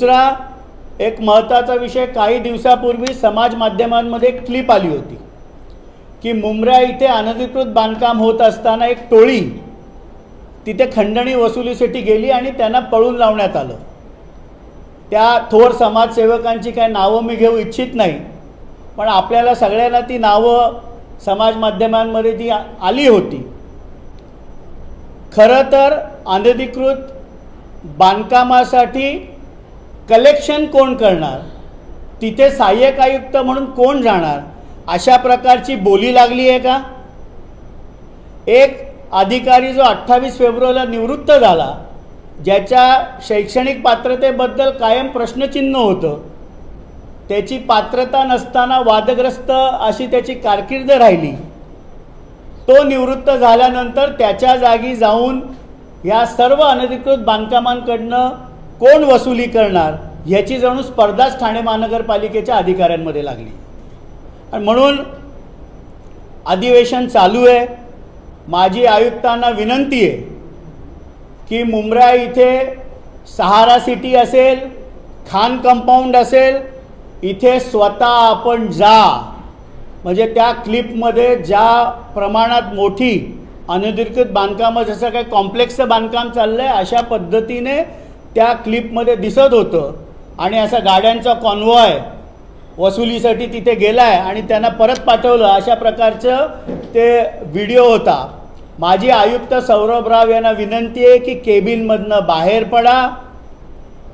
दुसरा एक महत्त्वाचा विषय काही दिवसापूर्वी समाज माध्यमांमध्ये एक क्लिप आली होती. की मुंब्रा इथे अनधिकृत बांधकाम होत असताना एक टोळी तिथे खंडणी वसुलीसाठी गेली आणि त्यांना पळून लावण्यात आलं. त्या थोर समाजसेवकांची काही नावं मी घेऊ इच्छित नाही पण आपल्याला सगळ्यांना ती नावं समाज माध्यमांमध्ये ती आली होती. खरं तर अनधिकृत बांधकामासाठी कलेक्शन कोण करणार? तिथे सहाय्यक आयुक्त म्हणून कोण जाणार? अशा प्रकारची बोली लागली आहे का? एक अधिकारी जो अठ्ठावीस फेब्रुवारीला निवृत्त झाला ज्याच्या शैक्षणिक पात्रतेबद्दल कायम प्रश्नचिन्ह होतं त्याची पात्रता नसताना वादग्रस्त अशी त्याची कारकीर्द राहिली. तो निवृत्त झाल्यानंतर त्याच्या जागी जाऊन या सर्व अनधिकृत बांधकामांकडनं कोण वसुली करणार ह्याची जणू स्पर्धाच ठाणे महानगरपालिकेच्या अधिकाऱ्यांमध्ये लागली. आणि म्हणून अधिवेशन चालू आहे. माजी आयुक्तांना विनंती आहे की मुंब्रा इथे सहारा सिटी असेल खान कंपाऊंड असेल इथे स्वतः आपण जा. म्हणजे त्या क्लिपमध्ये ज्या प्रमाणात मोठी अनधिकृत बांधकामं जसं काही कॉम्प्लेक्सचं बांधकाम चाललं आहे अशा पद्धतीने त्या क्लिपमध्ये दिसत होतं. आणि असा गाड्यांचा कॉन्वॉय वसुलीसाठी तिथे गेला आहे आणि त्यांना परत पाठवलं. अशा प्रकारचं ते व्हिडिओ होता. माझी आयुक्त सौरभ राव यांना विनंती आहे की केबिनमधनं बाहेर पडा.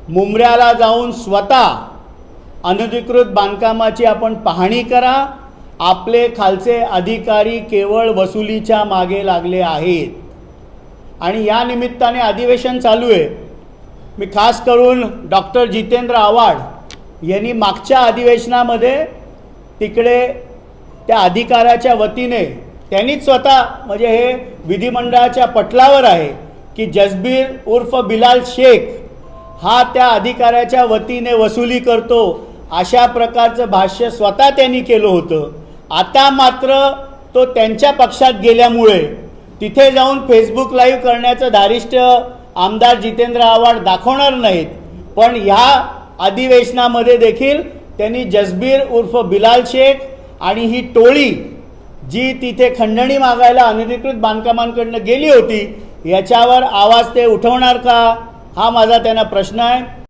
मुंबऱ्याला जाऊन स्वतः अनधिकृत बांधकामाची आपण पाहणी करा. आपले खालचे अधिकारी केवळ वसुलीच्या मागे लागले आहेत. आणि या निमित्ताने अधिवेशन चालू आहे. मी खास करून डॉक्टर जितेंद्र आव्हाड यांनी मागच्या अधिवेशनामध्ये तिकडे त्या अधिकाऱ्याच्या वतीने त्यांनीच स्वतः म्हणजे हे विधिमंडळाच्या पटलावर आहे की जसबीर उर्फ बिलाल शेख हा त्या अधिकाऱ्याच्या वतीने वसुली करतो अशा प्रकारचं भाष्य स्वतः त्यांनी केलं होतं. आता मात्र तो त्यांच्या पक्षात गेल्यामुळे तिथे जाऊन फेसबुक लाईव्ह करण्याचं धारिष्ट आमदार जितेंद्र आव्हाड दाखवणार नाहीत. पण ह्या अधिवेशनामध्ये देखील त्यांनी जसबीर उर्फ बिलाल शेख आणि ही टोळी जी तिथे खंडणी मागायला अनधिकृत बांधकामांकडनं गेली होती याच्यावर आवाज ते उठवणार का? हा माझा त्यांना प्रश्न आहे.